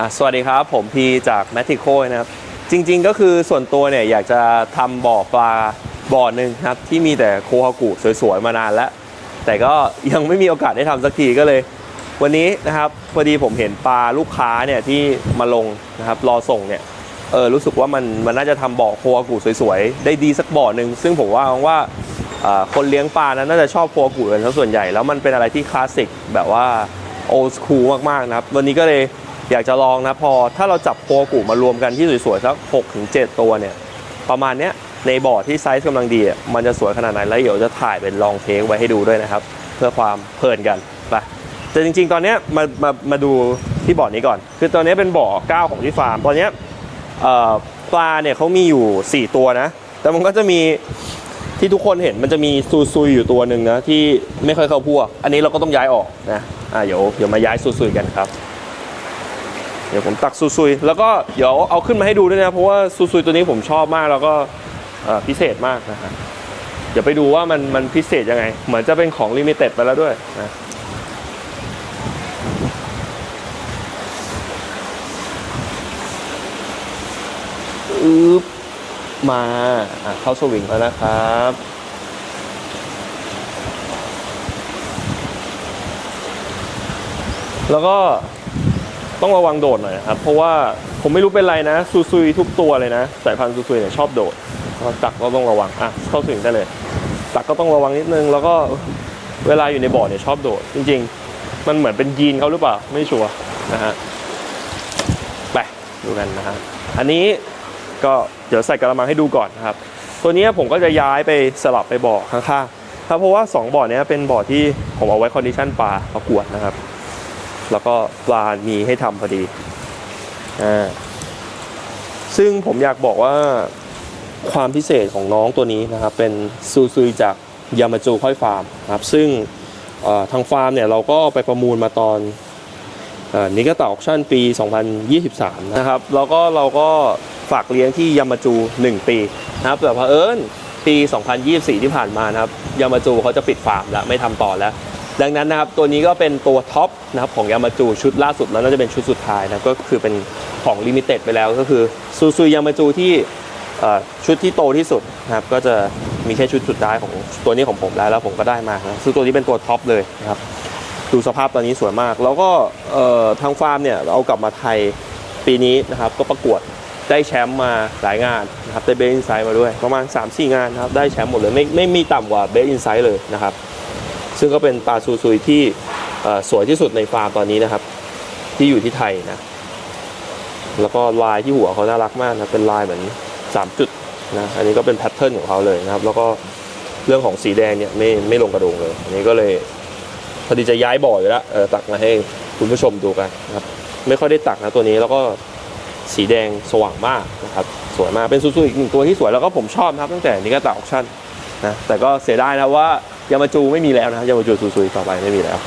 ่ะสวัสดีครับผมพีจากแมทริโคนะครับ จริงๆก็คือส่วนตัวเนี่ยอยากจะทำบ่อปลาบ่อหนึ่งครับ ที่มีแต่โคฮากุสวยๆ มานานแล้ว แต่ก็ยังไม่มีโอกาสได้ทำสักทีก็เลย วันนี้นะครับพอดีผมเห็นปลาลูกค้าเนี่ยที่มาลงนะครับรอส่งเนี่ยเออรู้สึกว่ามันมันน่าจะทำบ่อโคฮากุสวยๆ ได้ดีสักบ่อหนึ่งซึ่งผมว่าว่าเอ่อคนเลี้ยงปลานั้นน่าจะชอบโคฮากุกันส่วนใหญ่แล้วมันเป็นอะไรที่คลาสสิกแบบว่าโอ s คูลมากๆนะครับ วันนี้ก็เลย อยากจะลองนะพอถ้าเราจับโคกุมารวมกันที่สวยๆสัก6ถึง7ตัวเนี่ย ประมาณเนี้ยในบ่อที่ไซส์กำลังดีมันจะสวยขนาดไหนแล้วเดี๋ยวจะถ่ายเป็นลองเทคไว้ให้ดูด้วยนะครับ เพื่อความเพลินกันไปแต่จริงๆ ตอนนี้มามามาดูที่บ่อนี้ก่อน คือตอนนี้เป็นบ่อ9ของที่ฟาร์ม ตอนเนี้ยเอ่อปลาเนี่ยเขามีอยู่ 4 ตัวนะ แต่มันก็จะมีที่ทุกคนเห็นมันจะมีซูซุยอยู่ตัวหนึ่งนะที่ไม่ค่อยเข้าพวก อันนี้เราก็ต้องย้ายออกนะอ่าเดี๋ยวเดี๋ยวมาย้ายซูซุยกันครับ เดี๋ยวผมตักซูซุย แล้วก็เดี๋ยวเอาขึ้นมาให้ดูด้วยนะ เพราะว่าซูซุยตัวนี้ผมชอบมากแล้วก็พิเศษมากนะฮะเดี๋ยวไปดูว่ามันมันพิเศษยังไง เหมือนจะเป็นของลิมิเต็ดไปแล้วด้วยนะอึ๊บมาอะเข้าสวิงแล้วนะครับ แล้วก็ ต้องระวังโดดหน่อยครับ เพราะว่าผมไม่รู้เป็นไรนะ ซูซุยทุกตัวเลยนะ สายพันธุ์ซูซุยเนี่ยชอบโดดตักก็ต้องระวังอะเข้าสวิงได้เลย ตักก็ต้องระวังนิดนึง แล้วก็เวลาอยู่ในบ่อเนี่ยชอบโดด จริง ๆ มันเหมือนเป็นยีนเขาหรือเปล่า ไม่ชัวร์นะฮะไปดูกันนะฮะอันนี้ก็เดี๋ยวใส่กระมังให้ดูก่อนนะครับ ตัวนี้ผมก็จะย้ายไปสลับไปบ่อข้างๆครับเพราะว่า 2บ่อเนี้ยเป็นบ่อที่ผมเอาไว้คอนดิชันปลาประกวดนะครับ แล้วก็ปลามีให้ทำพอดีอ่าซึ่งผมอยากบอกว่าความพิเศษของน้องตัวนี้นะครับ เป็นซูซุยจากยามาจูค่อยฟาร์มครับ ซึ่งทางฟาร์มเนี่ยเราก็ไปประมูลมาตอนนิกาตาออคชั่นปี 2023 นะครับ แล้วก็เราก็ฝากเลี้ยงที่ยามาจู 1 ปีนะครับแต่เผอิญปี 2024 ที่ผ่านมานะครับยามาจูเขาจะปิดฟาร์มแล้วไม่ทำต่อแล้ว ดังนั้นนะครับตัวนี้ก็เป็นตัวท็อปนะครับของยามาจูชุดล่าสุดแล้วน่าจะเป็นชุดสุดท้ายนะครับก็คือเป็นของลิมิเต็ดไปแล้วก็คือซูซูยามาจูที่ชุดที่โตที่สุดนะครับก็จะมีแค่ชุดสุดท้ายของตัวนี้ของผมแล้วแล้วผมก็ได้มานะซึ่งตัวนี้เป็นตัวท็อปเลยนะครับดูสภาพตอนนี้สวยมาก แล้วก็ทางฟาร์มเนี่ยเอากลับมาไทยปีนี้นะครับก็ประกวดได้แชมป์มาหลายงานนะครับได้เบสอินไซด์มาด้วยประมาณ 3-4 งานนะครับได้แชมป์หมดเลยไม่ไม่มีต่ำกว่าเบสอินไซด์เลยนะครับ ซึ่งก็เป็นปลาซูซุยที่สวยที่สุดในฟาร์มตอนนี้นะครับ ที่อยู่ที่ไทยนะ แล้วก็ลายที่หัวเขาน่ารักมากนะเป็นลายเหมือน3จุดนะอันนี้ก็เป็นแพทเทิร์นของเขาเลยนะครับ แล้วก็เรื่องของสีแดงเนี่ยไม่ไม่ลงกระโดงเลย อันนี้ก็เลยพอดีจะย้ายบ่อยแล้วเออตักมาให้คุณผู้ชมดูกันนะครับ ไม่ค่อยได้ตักนะตัวนี้แล้วก็สีแดงสว่างมากนะครับ สวยมากเป็นซูซูอีกหนึ่งตัวที่สวยแล้วก็ผมชอบนะครับ ตั้งแต่นิกาตาออคชั่นนะแต่ก็เสียดายนะว่า ยามาจูไม่มีแล้วนะครับยามาจูซูซูต่อไปไม่มีแล้ว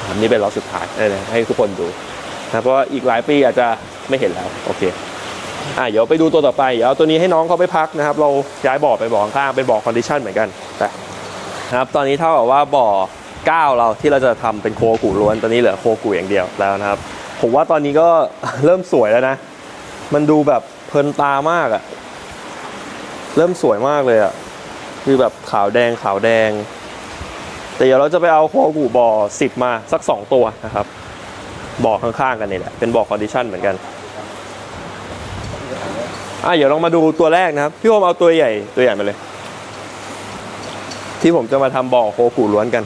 นะครับนี่เป็นล็อตสุดท้ายเออให้ทุกคนดูนะเพราะอีกหลายปีอาจจะไม่เห็นแล้วโอเคอะเดี๋ยวไปดูตัวต่อไปเดี๋ยวเอาตัวนี้ให้น้องเขาไปพักนะครับ เราย้ายบ่อไปบ่อข้างเป็นบ่อคอนดิชันเหมือนกันไปนะครับตอนนี้เท่ากับว่าบ่อ9เราที่เราจะทำเป็นโคกูล้วนตอนนี้เหลือโคกูอย่างเดียวแล้วนะครับ ผมว่าตอนนี้ก็เริ่มสวยแล้วนะ มันดูแบบเพลินตามากอะเริ่มสวยมากเลยอะคือแบบขาวแดงขาวแดง แต่เดี๋ยวเราจะไปเอาโคกูบ่อ10 มาสัก 2 ตัวนะครับบ่อข้างๆกันนี่แหละเป็นบ่อคอนดิชันเหมือนกันอะเดี๋ยวลองมาดูตัวแรกนะครับพี่โอมเอาตัวใหญ่ตัวใหญ่มาเลย ที่ผมจะมาทำบ่อโคกูล้วนกัน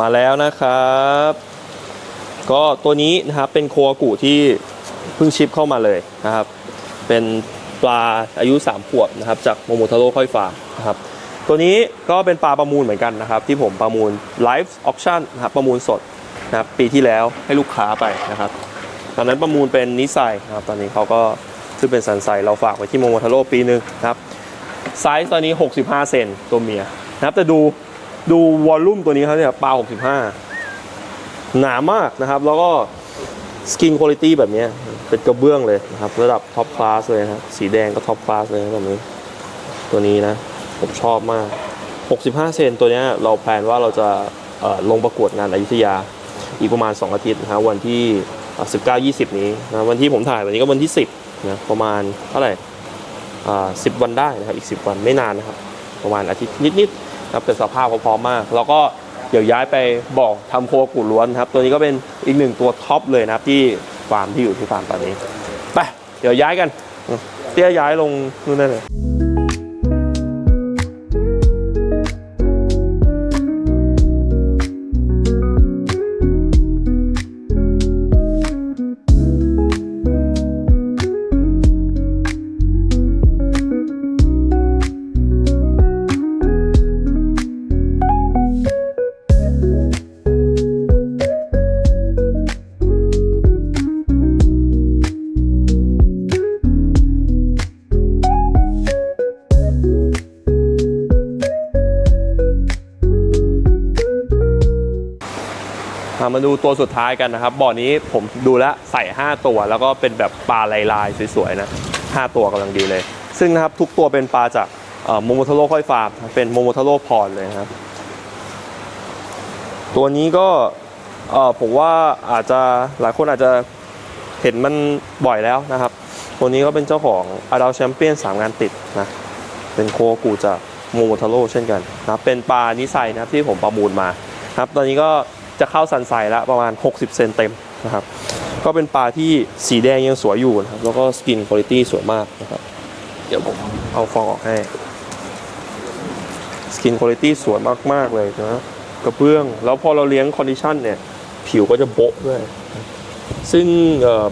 มาแล้วนะครับ ก็ตัวนี้นะครับเป็นโคกุที่เพิ่งชิปเข้ามาเลยนะครับ เป็น ปลาอายุ 3 ขวบนะครับจากโมโมทาโร่ค่อยฟาร์มนะครับตัวนี้ก็เป็นปลาประมูลเหมือนกันนะครับ ที่ผมประมูล Live Auction นะครับประมูลสดนะครับปีที่แล้วให้ลูกค้าไปนะครับตอนนั้นประมูลเป็นนิสัยนะครับตอนนี้เขาก็ซึ่งเป็นสันไซเราฝากไว้ที่โมโมทาโร่ปีหนึ่งนะครับไซส์ตอนนี้ 65 เซนตัวเมียนะครับแต่ดูดูวอลลุ่มตัวนี้เขาเนี่ยปลา 65 หนามากนะครับ แล้วก็สกินคุณ i t y แบบนี้ เป็นกระเบื้องเลยนะครับ ระดับท็อปคลาสเลยนะครับสีแดงก็ท็อปคลาสเลยแบบนี้ ตัวนี้นะ ผมชอบมาก 65 เซนตัวนี้เราแพลนว่าเราจะลงประกวดงานอยุธยาอีกประมาณ 2 อาทิตย์นะวันที่ 19-20 นี้นะวันที่ผมถ่ายวันนี้ก็วันที่ 10นะประมาณเท่าไหร่10วันได้นะครับอีก 10 วันไม่นานนะครับ ประมาณอาทิตย์นิดๆนะครับแต่สภาพเขาพร้อมมาก แล้วก็เดี๋ยวย้ายไปบอกทำโคกุล้วนครับ ตัวนี้ก็เป็นอีกหนึ่งตัวท็อปเลยนะครับที่ ฟาร์มที่อยู่ที่ฟาร์มตอนนี้ไปเดี๋ยวย้ายกันเตี้ยย้ายลงนู่นนั่นเลย มาดูตัวสุดท้ายกันนะครับบ่อนี้ผมดูแล้วใส่ 5 ตัว แล้วก็เป็นแบบปลาลายๆสวยๆนะ5ตัวกำลังดีเลย ซึ่งนะครับทุกตัวเป็นปลาจากโมโมทาโร่ค่อยฟาร์มเป็นโมโมทาโร่พรเลยครับ ตัวนี้ก็ผมว่าอาจจะหลายคนอาจจะเห็นมันบ่อยแล้วนะครับ ตัวนี้ก็เป็นเจ้าของอาดาแชมเปี้ยนสามงานติดนะเป็นโคกูจากโมโมทาโร่เช่นกันนะเป็นปลานิสัยนะครับที่ผมประมูลมาครับ ตอนนี้ก็ จะเข้าสันไซแล้วประมาณ 60 เซนเต็มนะครับ ก็เป็นปลาที่สีแดงยังสวยอยู่นะครับ แล้วก็สกินคุณภาพสวยมากนะครับ เดี๋ยวผมเอาฟองออกให้สกินคุณภาพสวยมาก ๆ เลยนะกระเบื้อง แล้วพอเราเลี้ยงคอนดิชันเนี่ย ผิวก็จะโบ๊ะด้วย ซึ่ง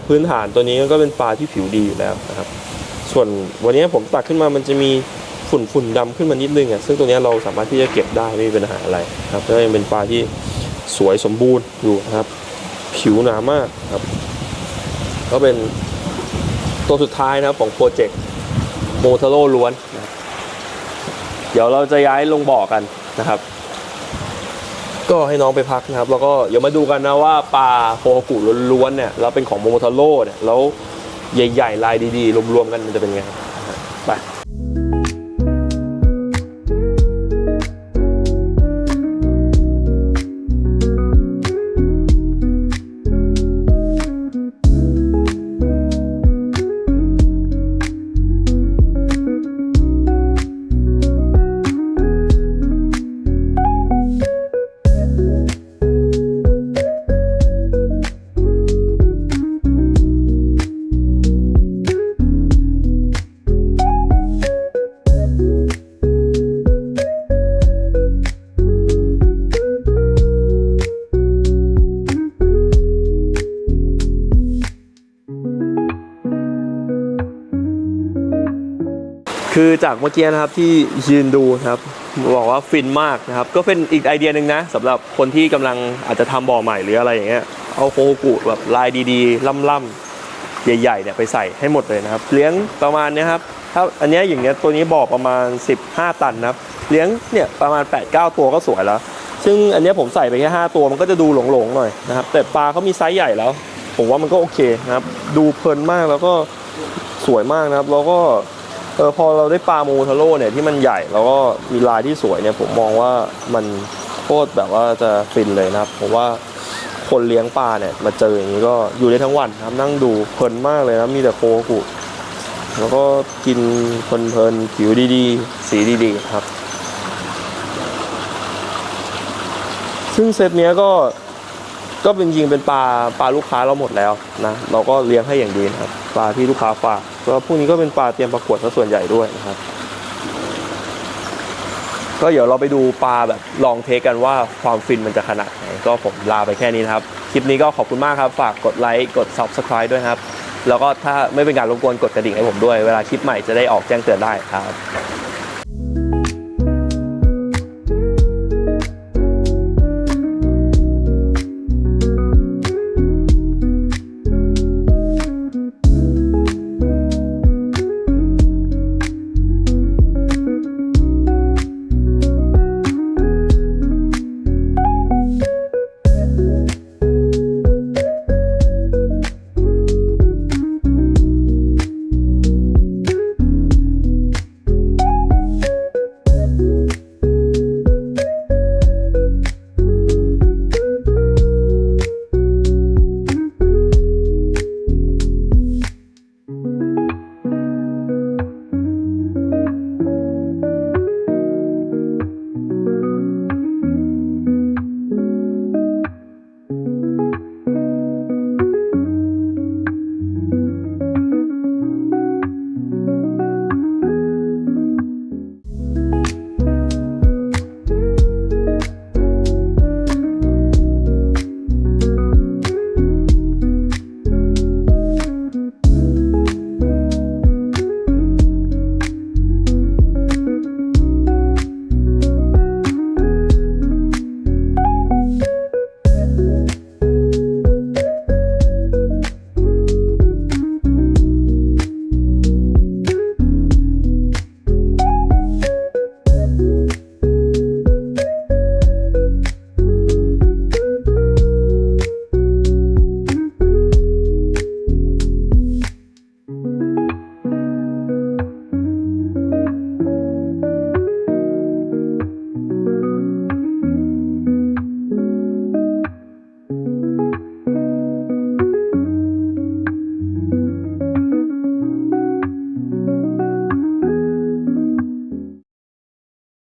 พื้นฐานตัวนี้ก็เป็นปลาที่ผิวดีอยู่แล้วนะครับ ส่วนวันนี้ผมตักขึ้นมามันจะมีฝุ่นฝุ่นดำขึ้นมานิดนึงอะซึ่งตัวนี้เราสามารถที่จะเก็บได้ไม่มีปัญหาอะไรนะครับก็ยังเป็นปลาที่ สวยสมบูรณ์อยู่นะครับ ผิวหนามากครับ ก็เป็นตัวสุดท้ายนะครับของโปรเจกต์โมเทโรล้วนนะเดี๋ยวเราจะย้ายลงบ่อกันนะครับ ก็ให้น้องไปพักนะครับ แล้วก็เดี๋ยวมาดูกันนะว่าปลาโคฮกุล้วนๆเนี่ยแล้วเป็นของโมโมทาโร่เนี่ยแล้วใหญ่ๆลายดีๆ รวมๆกันมันจะเป็นไงไป คือจากเมื่อกี้นะครับที่ยืนดูนะครับบอกว่าฟินมากนะครับ ก็เป็นอีกไอเดียหนึ่งนะสำหรับคนที่กำลังอาจจะทำบ่อใหม่หรืออะไรอย่างเงี้ยเอาโคกุแบบลายดีๆล่ำๆใหญ่ๆเนี่ยไปใส่ให้หมดเลยนะครับ เลี้ยงประมาณเนี้ยครับถ้าอันเนี้ยอย่างเงี้ยตัวนี้บ่อประมาณ 15 ตันนะครับ เลี้ยงเนี่ยประมาณ 8-9 ตัวก็สวยแล้ว ซึ่งอันเนี้ยผมใส่ไปแค่ 5 ตัวมันก็จะดูหลงๆหน่อยนะครับ แต่ปลาเขามีไซส์ใหญ่แล้ว ผมว่ามันก็โอเคนะครับ ดูเพลินมากแล้วก็สวยมากนะครับ แล้วก็ เออพอเราได้ปลาโมทาโร่เนี่ยที่มันใหญ่แล้วก็มีลายที่สวยเนี่ยผมมองว่ามันโคตรแบบว่าจะฟินเลยนะครับผมว่าคนเลี้ยงปลาเนี่ยมาเจออย่างนี้ก็อยู่ได้ทั้งวันนะครับนั่งดูเพลินมากเลยนะมีแต่โคกุแล้วก็กินเพลินๆผิวดีๆ สีดีๆครับ ซึ่งเซตเนี้ยก็ ก็เป็นจริงเป็นปลาปลาลูกค้าเราหมดแล้วนะเราก็เลี้ยงให้อย่างดีนะครับปลาที่ลูกค้าฝากก็พวกนี้ก็เป็นปลาเตรียมประกวดซะส่วนใหญ่ด้วยนะครับ ก็เดี๋ยวเราไปดูปลาแบบลองเทคกันว่าความฟินมันจะขนาดไหนก็ผมลาไปแค่นี้นะครับ คลิปนี้ก็ขอบคุณมากครับ ฝากกดไลค์กด Subscribe ด้วยครับ แล้วก็ถ้าไม่เป็นการรบกวนกดกระดิ่งให้ผมด้วย เวลาคลิปใหม่จะได้ออกแจ้งเตือนได้ครับ